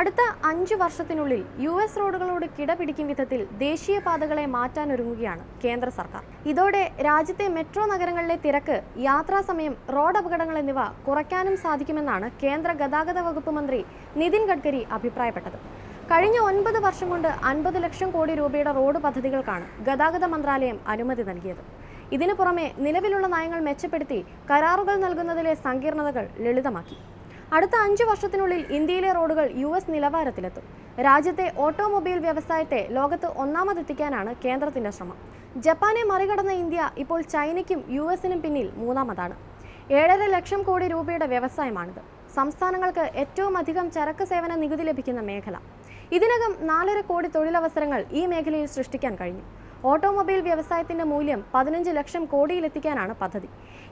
അടുത്ത അഞ്ചു വർഷത്തിനുള്ളിൽ U S റോഡുകളോട് കിടപിടിക്കും വിധത്തിൽ ദേശീയപാതകളെ മാറ്റാനൊരുങ്ങുകയാണ് കേന്ദ്ര സർക്കാർ. ഇതോടെ രാജ്യത്തെ മെട്രോ നഗരങ്ങളിലെ തിരക്ക് യാത്രാസമയം റോഡ് അപകടങ്ങൾ എന്നിവ കുറയ്ക്കാനും സാധിക്കുമെന്നാണ് കേന്ദ്ര ഗതാഗത വകുപ്പ് മന്ത്രി നിതിൻ ഗഡ്കരി അഭിപ്രായപ്പെട്ടത്. കഴിഞ്ഞ ഒൻപത് വർഷം കൊണ്ട് അൻപത് ലക്ഷം കോടി രൂപയുടെ റോഡ് പദ്ധതികൾക്കാണ് ഗതാഗത മന്ത്രാലയം അനുമതി നൽകിയത്. ഇതിനു പുറമെ നിലവിലുള്ള നയങ്ങൾ മെച്ചപ്പെടുത്തി കരാറുകൾ നൽകുന്നതിലെ സങ്കീർണതകൾ ലളിതമാക്കി. അടുത്ത അഞ്ചു വർഷത്തിനുള്ളിൽ ഇന്ത്യയിലെ റോഡുകൾ യു എസ് നിലവാരത്തിലെത്തും. രാജ്യത്തെ ഓട്ടോമൊബൈൽ വ്യവസായത്തെ ലോകത്ത് ഒന്നാമതെത്തിക്കാനാണ് കേന്ദ്രത്തിന്റെ ശ്രമം. ജപ്പാനെ മറികടന്ന ഇന്ത്യ ഇപ്പോൾ ചൈനയ്ക്കും യു എസിനും പിന്നിൽ മൂന്നാമതാണ്. ഏഴര ലക്ഷം കോടി രൂപയുടെ വ്യവസായമാണിത്. സംസ്ഥാനങ്ങൾക്ക് ഏറ്റവും അധികം ചരക്ക് സേവന നികുതി ലഭിക്കുന്ന മേഖല. ഇതിനകം നാലര കോടി തൊഴിലവസരങ്ങൾ ഈ മേഖലയിൽ സൃഷ്ടിക്കാൻ കഴിഞ്ഞു. ഓട്ടോമൊബൈൽ വ്യവസായത്തിന്റെ മൂല്യം പതിനഞ്ച് ലക്ഷം കോടിയിലെത്തിക്കാനാണ് പദ്ധതി.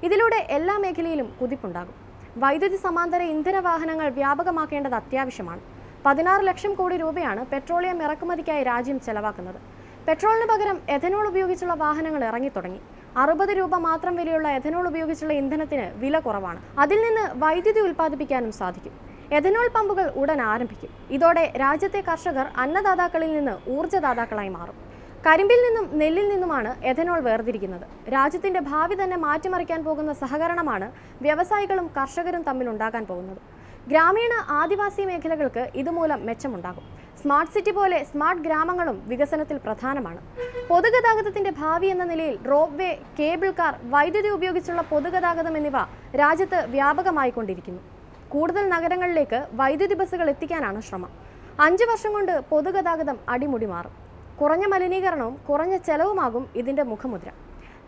ഇതിലൂടെ എല്ലാ മേഖലയിലും കുതിപ്പുണ്ടാകും. വൈദ്യുതി സമാന്തര ഇന്ധന വാഹനങ്ങൾ വ്യാപകമാക്കേണ്ടത് അത്യാവശ്യമാണ്. പതിനാറ് ലക്ഷം കോടി രൂപയാണ് പെട്രോളിയം ഇറക്കുമതിക്കായി രാജ്യം ചെലവാക്കുന്നത്. പെട്രോളിന് പകരം എഥനോൾ ഉപയോഗിച്ചുള്ള വാഹനങ്ങൾ ഇറങ്ങിത്തുടങ്ങി. അറുപത് രൂപ മാത്രം വിലയുള്ള എഥനോൾ ഉപയോഗിച്ചുള്ള ഇന്ധനത്തിന് വില കുറവാണ്. അതിൽ നിന്ന് വൈദ്യുതി ഉൽപ്പാദിപ്പിക്കാനും സാധിക്കും. എഥനോൾ പമ്പുകൾ ഉടൻ ആരംഭിക്കും. ഇതോടെ രാജ്യത്തെ കർഷകർ അന്നദാതാക്കളിൽ നിന്ന് ഊർജദാതാക്കളായി മാറും. കരിമ്പിൽ നിന്നും നെല്ലിൽ നിന്നുമാണ് എഥനോൾ വേർതിരിക്കുന്നത്. രാജ്യത്തിന്റെ ഭാവി തന്നെ മാറ്റിമറിക്കാൻ പോകുന്ന സഹകരണമാണ് വ്യവസായികളും കർഷകരും തമ്മിൽ ഉണ്ടാകാൻ പോകുന്നത്. ഗ്രാമീണ ആദിവാസി മേഖലകൾക്ക് ഇതുമൂലം മെച്ചമുണ്ടാകും. സ്മാർട്ട് സിറ്റി പോലെ സ്മാർട്ട് ഗ്രാമങ്ങളും വികസനത്തിൽ പ്രധാനമാണ്. പൊതുഗതാഗതത്തിന്റെ ഭാവി എന്ന നിലയിൽ റോപ്വേ കേബിൾ കാർ വൈദ്യുതി ഉപയോഗിച്ചുള്ള പൊതുഗതാഗതം എന്നിവ രാജ്യത്ത് വ്യാപകമായിക്കൊണ്ടിരിക്കുന്നു. കൂടുതൽ നഗരങ്ങളിലേക്ക് വൈദ്യുതി ബസ്സുകൾ എത്തിക്കാനാണ് ശ്രമം. അഞ്ച് വർഷം കൊണ്ട് പൊതുഗതാഗതം അടിമുടി മാറും. കുറഞ്ഞ മലിനീകരണവും കുറഞ്ഞ ചെലവുമാകും ഇതിന്റെ മുഖമുദ്ര.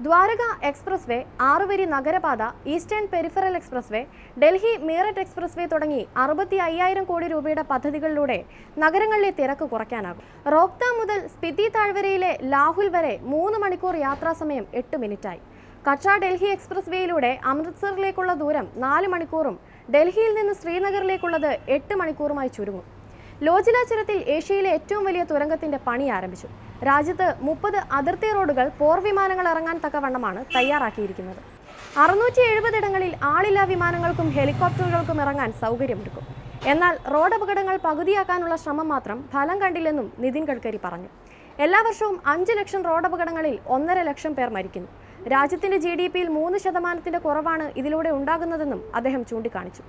ദ്വാരക എക്സ്പ്രസ് വേ ആറുവരി നഗരപാത eastern peripheral expressway Delhi Meerut expressway തുടങ്ങി അറുപത്തി അയ്യായിരം കോടി രൂപയുടെ പദ്ധതികളിലൂടെ നഗരങ്ങളിലെ തിരക്ക് കുറയ്ക്കാനാകും. റോക്ത മുതൽ സ്പിതി താഴ്വരയിലെ ലാഹുൽ വരെ മൂന്ന് മണിക്കൂർ യാത്രാസമയം എട്ട് മിനിറ്റായി. കച്ച ഡൽഹി എക്സ്പ്രസ് വേയിലൂടെ അമൃത്സറിലേക്കുള്ള ദൂരം നാല് മണിക്കൂറും ഡൽഹിയിൽ നിന്ന് ശ്രീനഗറിലേക്കുള്ളത് എട്ട് മണിക്കൂറുമായി ചുരുങ്ങും. ലോജില ഏഷ്യയിലെ ഏറ്റവും വലിയ തുരങ്കത്തിന്റെ പണി ആരംഭിച്ചു. രാജ്യത്ത് മുപ്പത് അതിർത്തി റോഡുകൾ പോർ വിമാനങ്ങൾ ഇറങ്ങാൻ തക്കവണ്ണമാണ് തയ്യാറാക്കിയിരിക്കുന്നത്. അറുന്നൂറ്റി എഴുപതിടങ്ങളിൽ ആളില്ലാ വിമാനങ്ങൾക്കും ഹെലികോപ്റ്ററുകൾക്കും ഇറങ്ങാൻ സൗകര്യമൊരുക്കും. എന്നാൽ റോഡ് അപകടങ്ങൾ പകുതിയാക്കാനുള്ള ശ്രമം മാത്രം ഫലം കണ്ടില്ലെന്നും നിതിൻ ഗഡ്കരി പറഞ്ഞു. എല്ലാ വർഷവും അഞ്ച് ലക്ഷം റോഡ് അപകടങ്ങളിൽ ഒന്നര ലക്ഷം പേർ മരിക്കുന്നു. രാജ്യത്തിന്റെ ജി ഡി പിയിൽ മൂന്ന് ശതമാനത്തിന്റെ കുറവാണ് ഇതിലൂടെ ഉണ്ടാകുന്നതെന്നും അദ്ദേഹം ചൂണ്ടിക്കാണിച്ചു.